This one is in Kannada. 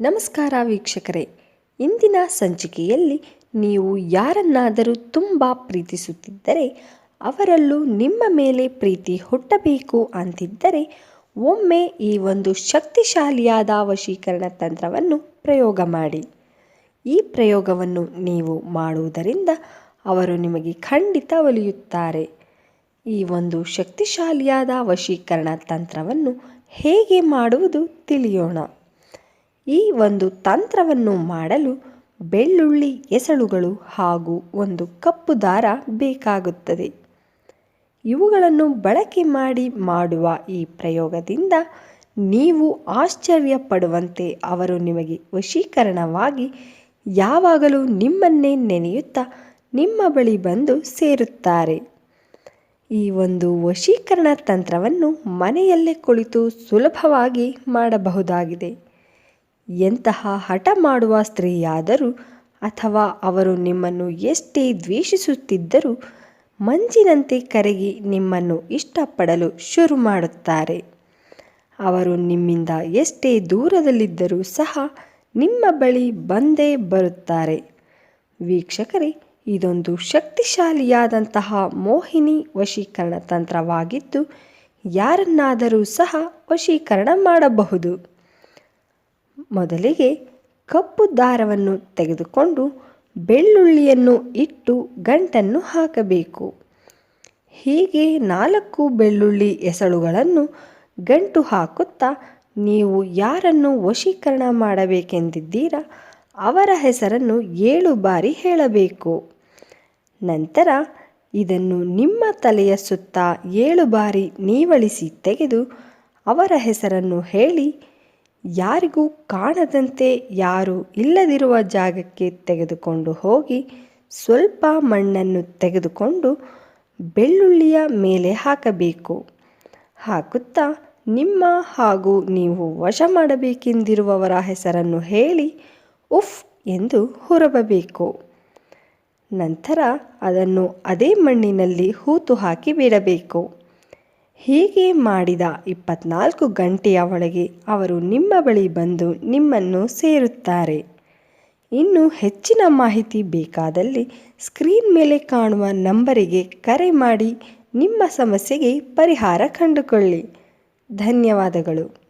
ನಮಸ್ಕಾರ ವೀಕ್ಷಕರೇ. ಇಂದಿನ ಸಂಚಿಕೆಯಲ್ಲಿ ನೀವು ಯಾರನ್ನಾದರೂ ತುಂಬ ಪ್ರೀತಿಸುತ್ತಿದ್ದರೆ, ಅವರಲ್ಲೂ ನಿಮ್ಮ ಮೇಲೆ ಪ್ರೀತಿ ಹುಟ್ಟಬೇಕು ಅಂತಿದ್ದರೆ, ಒಮ್ಮೆ ಈ ಒಂದು ಶಕ್ತಿಶಾಲಿಯಾದ ವಶೀಕರಣ ತಂತ್ರವನ್ನು ಪ್ರಯೋಗ ಮಾಡಿ. ಈ ಪ್ರಯೋಗವನ್ನು ನೀವು ಮಾಡುವುದರಿಂದ ಅವರು ನಿಮಗೆ ಖಂಡಿತ ಒಲಿಯುತ್ತಾರೆ. ಈ ಒಂದು ಶಕ್ತಿಶಾಲಿಯಾದ ವಶೀಕರಣ ತಂತ್ರವನ್ನು ಹೇಗೆ ಮಾಡುವುದು ತಿಳಿಯೋಣ. ಈ ಒಂದು ತಂತ್ರವನ್ನು ಮಾಡಲು ಬೆಳ್ಳುಳ್ಳಿ ಎಸಳುಗಳು ಹಾಗೂ ಒಂದು ಕಪ್ಪು ದಾರ ಬೇಕಾಗುತ್ತದೆ. ಇವುಗಳನ್ನು ಬಳಕೆ ಮಾಡಿ ಮಾಡುವ ಈ ಪ್ರಯೋಗದಿಂದ ನೀವು ಆಶ್ಚರ್ಯ ಪಡುವಂತೆ ಅವರು ನಿಮಗೆ ವಶೀಕರಣವಾಗಿ ಯಾವಾಗಲೂ ನಿಮ್ಮನ್ನೇ ನೆನೆಯುತ್ತಾ ನಿಮ್ಮ ಬಳಿ ಬಂದು ಸೇರುತ್ತಾರೆ. ಈ ಒಂದು ವಶೀಕರಣ ತಂತ್ರವನ್ನು ಮನೆಯಲ್ಲೇ ಕುಳಿತು ಸುಲಭವಾಗಿ ಮಾಡಬಹುದಾಗಿದೆ. ಎಂತಹ ಹಠ ಮಾಡುವ ಸ್ತ್ರೀಯಾದರೂ ಅಥವಾ ಅವರು ನಿಮ್ಮನ್ನು ಎಷ್ಟೇ ದ್ವೇಷಿಸುತ್ತಿದ್ದರೂ ಮಂಜಿನಂತೆ ಕರಗಿ ನಿಮ್ಮನ್ನು ಇಷ್ಟಪಡಲು ಶುರು ಮಾಡುತ್ತಾರೆ. ಅವರು ನಿಮ್ಮಿಂದ ಎಷ್ಟೇ ದೂರದಲ್ಲಿದ್ದರೂ ಸಹ ನಿಮ್ಮ ಬಳಿ ಬಂದೇ ಬರುತ್ತಾರೆ. ವೀಕ್ಷಕರೇ, ಇದೊಂದು ಶಕ್ತಿಶಾಲಿಯಾದಂತಹ ಮೋಹಿನಿ ವಶೀಕರಣ ತಂತ್ರವಾಗಿದ್ದು, ಯಾರನ್ನಾದರೂ ಸಹ ವಶೀಕರಣ ಮಾಡಬಹುದು. ಮೊದಲಿಗೆ ಕಪ್ಪು ದಾರವನ್ನು ತೆಗೆದುಕೊಂಡು ಬೆಳ್ಳುಳ್ಳಿಯನ್ನು ಇಟ್ಟು ಗಂಟನ್ನು ಹಾಕಬೇಕು. ಹೀಗೆ ನಾಲ್ಕು ಬೆಳ್ಳುಳ್ಳಿ ಎಸಳುಗಳನ್ನು ಗಂಟು ಹಾಕುತ್ತಾ ನೀವು ಯಾರನ್ನು ವಶೀಕರಣ ಮಾಡಬೇಕೆಂದಿದ್ದೀರಾ ಅವರ ಹೆಸರನ್ನು ಏಳು ಬಾರಿ ಹೇಳಬೇಕು. ನಂತರ ಇದನ್ನು ನಿಮ್ಮ ತಲೆಯ ಸುತ್ತ ಏಳು ಬಾರಿ ನೀವಳಿಸಿ ತೆಗೆದು ಅವರ ಹೆಸರನ್ನು ಹೇಳಿ ಯಾರಿಗೂ ಕಾಣದಂತೆ ಯಾರು ಇಲ್ಲದಿರುವ ಜಾಗಕ್ಕೆ ತೆಗೆದುಕೊಂಡು ಹೋಗಿ ಸ್ವಲ್ಪ ಮಣ್ಣನ್ನು ತೆಗೆದುಕೊಂಡು ಬೆಳ್ಳುಳ್ಳಿಯ ಮೇಲೆ ಹಾಕಬೇಕು. ಹಾಕುತ್ತಾ ನಿಮ್ಮ ಹಾಗೂ ನೀವು ವಶ ಮಾಡಬೇಕೆಂದಿರುವವರ ಹೆಸರನ್ನು ಹೇಳಿ ಉಫ್ ಎಂದು ಹೊರಬಬೇಕು. ನಂತರ ಅದನ್ನು ಅದೇ ಮಣ್ಣಿನಲ್ಲಿ ಹೂತು ಹಾಕಿ ಬಿಡಬೇಕು. ಹೀಗೆ ಮಾಡಿದ ಇಪ್ಪತ್ನಾಲ್ಕು ಗಂಟೆಯ ಒಳಗೆ ಅವರು ನಿಮ್ಮ ಬಳಿ ಬಂದು ನಿಮ್ಮನ್ನು ಸೇರುತ್ತಾರೆ. ಇನ್ನು ಹೆಚ್ಚಿನ ಮಾಹಿತಿ ಬೇಕಾದಲ್ಲಿ ಸ್ಕ್ರೀನ್ ಮೇಲೆ ಕಾಣುವ ನಂಬರಿಗೆ ಕರೆ ಮಾಡಿ ನಿಮ್ಮ ಸಮಸ್ಯೆಗೆ ಪರಿಹಾರ ಕಂಡುಕೊಳ್ಳಿ. ಧನ್ಯವಾದಗಳು.